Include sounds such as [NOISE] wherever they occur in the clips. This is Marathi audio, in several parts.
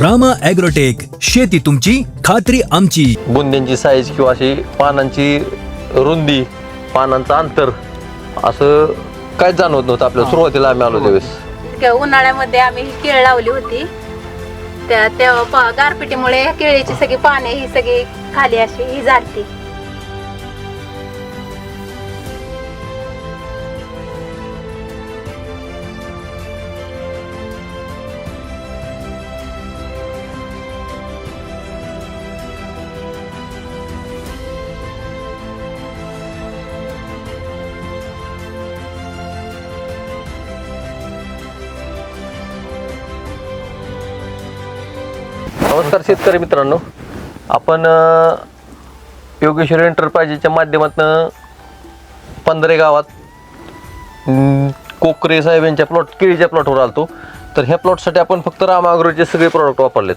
रामा ॲग्रोटेक शेती तुमची खात्री आमची. बुंद्यांची साईज किंवा अशी पानांची रुंदी पानांचं अंतर असं काय जाणवत नव्हतं आपल्याला. सुरुवातीला आम्ही आलो त्यावेळेस. त्या उन्हाळ्यामध्ये आम्ही ही केळ लावली होती. त्या तेव्हा पा- गारपिटीमुळे केळीची सगळी पाने ही सगळी खाली अशी ही झालती नमस्कार शेतकरी मित्रांनो. आपण योगेश्वर एंटरप्राइजेसच्या माध्यमातून पंधरे गावात कोकरे साहेब यांच्या प्लॉट केळीच्या प्लॉटवर आलतो. तर ह्या प्लॉटसाठी आपण फक्त रामाग्रोचे सगळे प्रॉडक्ट वापरलेत.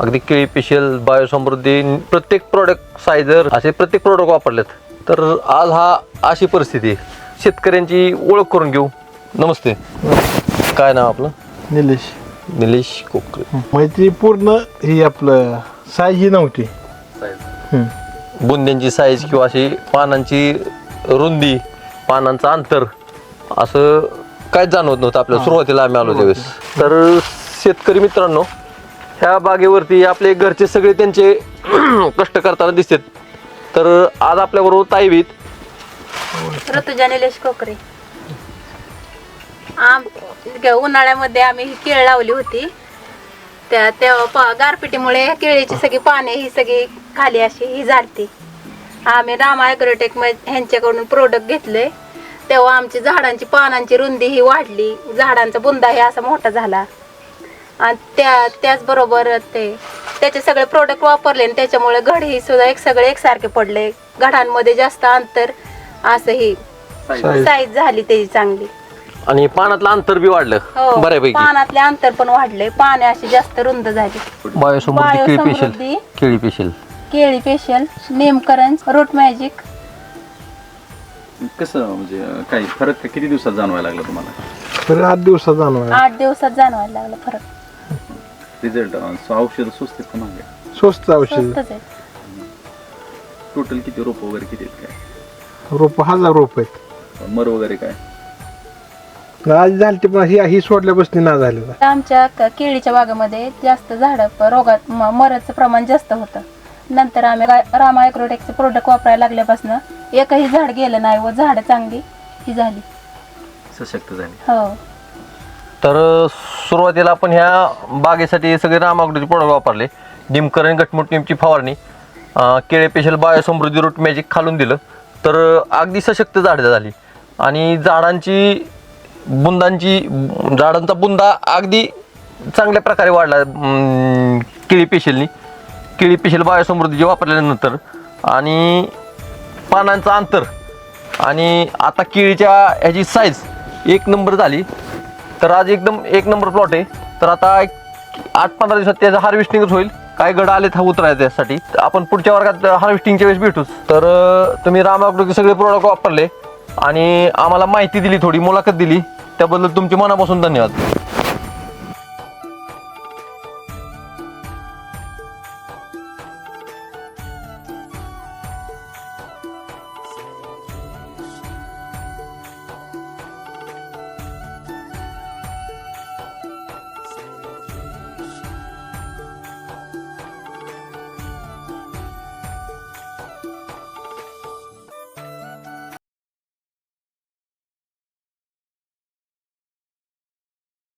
अगदी केळी पेशल बायोसमृद्धी प्रत्येक प्रॉडक्ट सायझर असे प्रत्येक प्रॉडक्ट वापरलेत. तर आज हा अशी परिस्थिती आहे. शेतकऱ्यांची ओळख करून घेऊ. नमस्ते. काय नाव आपलं? निलेश. निलेश कोकरे मैत्री पूर्ण ही आपलं साईज ही नव्हती. हम्म. बुंद्यांची साईज किंवा अशी पानांची रुंदी पानांचं अंतर असं काय जाणवत नव्हतं आपल्याला. सुरुवातीला आम्ही आलो त्यावेळेस. तर शेतकरी मित्रांनो ह्या बागेवरती आपले घरचे सगळे त्यांचे [CLEARS THROAT] कष्ट करताना दिसतात. तर आज आपल्याबरोबर ताईवीत ऋतुजा निलेश कोकरे. आम उन्हाळ्यामध्ये आम्ही ही केळ लावली होती. त्या तेव्हा गारपिटीमुळे केळीची सगळी पाने ही सगळी खाली अशी ही झालती आम्ही रामा ॲग्रोटेक ह्यांच्याकडून प्रोडक्ट घेतले तेव्हा आमची झाडांची पानांची रुंदी ही वाढली. झाडांचा बुंदा हे असा मोठा झाला. आणि त्या त्याचबरोबर ते त्याचे सगळे प्रोडक्ट वापरले आणि त्याच्यामुळे घड ही सुद्धा एक सगळे एकसारखे पडले. घडांमध्ये जास्त अंतर असं ही साईज झाली त्याची चांगली. आणि पानातलं अंतर बी वाढलं. हो बऱ्यापैकी. पानातले अंतर पण वाढले. पाने अशी जास्त रुंद झाली. बायोसमृद्धी केळी पेशल. केळी पेशल. केळी फेशियल नेमकरंज रूट मॅजिक कसं म्हणजे अं, काही फरक किती दिवसात जाणवायला लागला तुम्हाला? तर आठ दिवसात जाणवायला आठ दिवसात जाणवायला लागला फरक. रिझल्ट औषध स्वस्त आहेत का महाग स्वस्त औषध. स्वस्तच आहे टोटल किती रोप वगैरे किती आहेत काय? रोप हजार रोप आहेत. मर वगैरे काय? आज झाली ती पण ही ही सोडल्यापासून ना झालं आमच्या क- केळीच्या बागेमध्ये जास्त झाड रोगात म- मरचं प्रमाण जास्त होतं. नंतर आम्ही रा- रामा ॲग्रोटेकचे प्रोडक्ट वापरायला लागल्यापासून एकही झाड गेलं नाही व झाडं चांगली ही झाली. सशक्त झाले. हो. तर सुरुवातीला आपण ह्या बागेसाठी सगळे रामागडीचे प्रोडक्ट वापरले. डिमकरण गटमुट निमची फवारणी अं, केळे पेशल बायोसमृद्धी रूट मॅजिक खालून दिलं. तर अगदी सशक्त झाडं झाली. आणि झाडांची बुंदांची झाडांचा बुंदा अगदी चांगल्या प्रकारे वाढला केळी पेशलनी. केळी पेशल बायोसमृद्धी वापरल्यानंतर आणि पानांचं अंतर आणि आता केळीच्या ह्याची साईज एक नंबर झाली. तर आज एकदम एक नंबर प्लॉट आहे. तर आता एक आठ पंधरा दिवसात त्याचं हार्वेस्टिंगच होईल. काय गड आले हा उतरायचं त्यासाठी. तर आपण पुढच्या वर्गात हार्वेस्टिंगच्या वेळेस भेटूच. तर तुम्ही रामाकडे सगळे प्रोडक्ट वापरले आणि आम्हाला माहिती दिली थोडी मुलाखत दिली. त्याबद्दल तुमचे मनापासून धन्यवाद.